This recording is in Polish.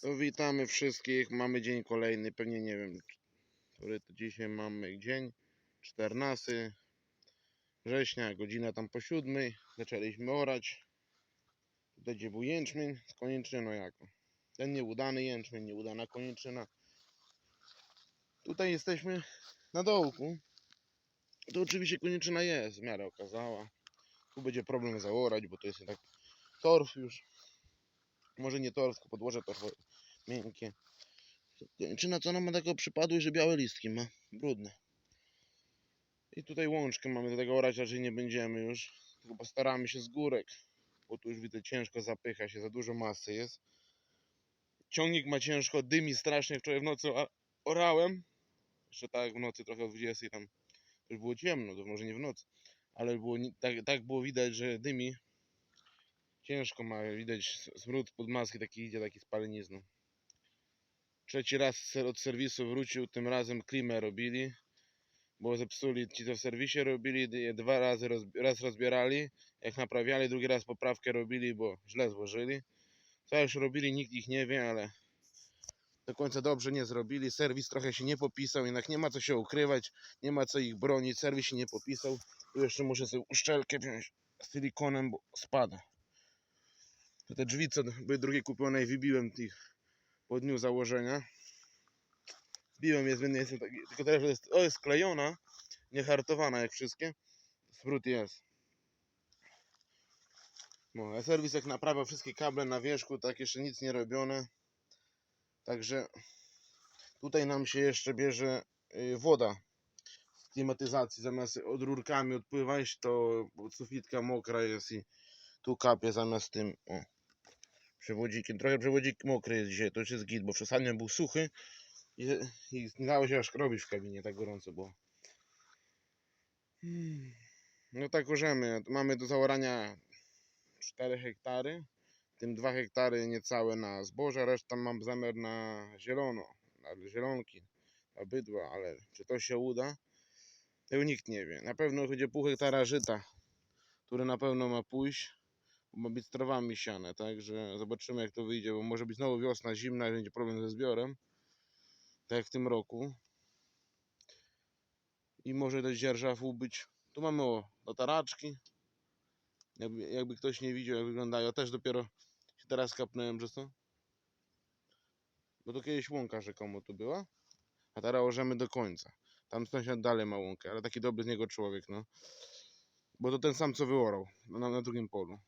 To witamy wszystkich. Mamy dzień kolejny. Pewnie nie wiem, który to dzisiaj mamy dzień. 14 września, godzina tam po siódmej. Zaczęliśmy orać. Tutaj gdzie był jęczmień z koniczyną jako. Ten nieudany jęczmień, nieudana koniczyna. Tutaj jesteśmy na dołku. To oczywiście koniczyna jest, w miarę okazała. Tu będzie problem zaorać, bo to jest tak torf już. Może nie torf, tylko podłoże torfowe miękkie. Kończyna co ona ma przypadłość, że białe listki ma, brudne. I tutaj łączkę mamy, do tego orać raczej nie będziemy już, tylko postaramy się z górek, bo tu już widzę ciężko zapycha się, za dużo masy jest. Ciągnik ma ciężko, dymi strasznie, wczoraj w nocy orałem, jeszcze tak w nocy trochę o 20 tam, to już było ciemno, to może nie w nocy, ale było, tak, tak było widać, że dymi. Ciężko ma, widać smród pod maski taki idzie, taki spalenizną. Trzeci raz od serwisu wrócił, tym razem klimę robili, bo zepsuli ci co w serwisie robili, dwa razy raz rozbierali, jak naprawiali, drugi raz poprawkę robili, bo źle złożyli. Co już robili, nikt ich nie wie, ale do końca dobrze nie zrobili. Serwis trochę się nie popisał, jednak nie ma co się ukrywać, nie ma co ich bronić, serwis się nie popisał. Tu jeszcze muszę sobie uszczelkę wziąć z silikonem, bo spada. To te drzwi, co były drugie kupione i wybiłem ich po dniu założenia. Biłem je zmiennie, jest taki, tylko teraz jest, o jest sklejona, nie hartowana jak wszystkie. Smród jest. No, a serwis jak naprawia wszystkie kable na wierzchu, tak jeszcze nic nie robione. Także tutaj nam się jeszcze bierze y, woda z klimatyzacji. Zamiast od rurkami odpływać, to sufitka mokra jest i tu kapie zamiast tym. O, przewodzikiem. Trochę przewodzik mokry jest dzisiaj, to już jest git, bo przesadnie był suchy i, i nie dało się aż robić w kabinie, tak gorąco było. No tak urzemy. Mamy do zaorania 4 hektary, tym 2 hektary niecałe na zboża, reszta mam zamiar na zielono, na zielonki, na bydła, ale czy to się uda? Tego nikt nie wie. Na pewno będzie pół hektara żyta, które na pewno ma pójść, ma być trawami siane, także zobaczymy jak to wyjdzie, bo może być znowu wiosna zimna i będzie problem ze zbiorem, tak jak w tym roku. I może też dzierżawu być. Tu mamy o, dotaraczki. Jakby, jakby ktoś nie widział jak wyglądają, ja też dopiero się teraz kapnąłem, że co? Bo to kiedyś łąka rzekomo tu była, a teraz orzemy do końca. Tam sąsiad dalej ma łąkę, ale taki dobry z niego człowiek, no. Bo to ten sam co wyorał na, na drugim polu.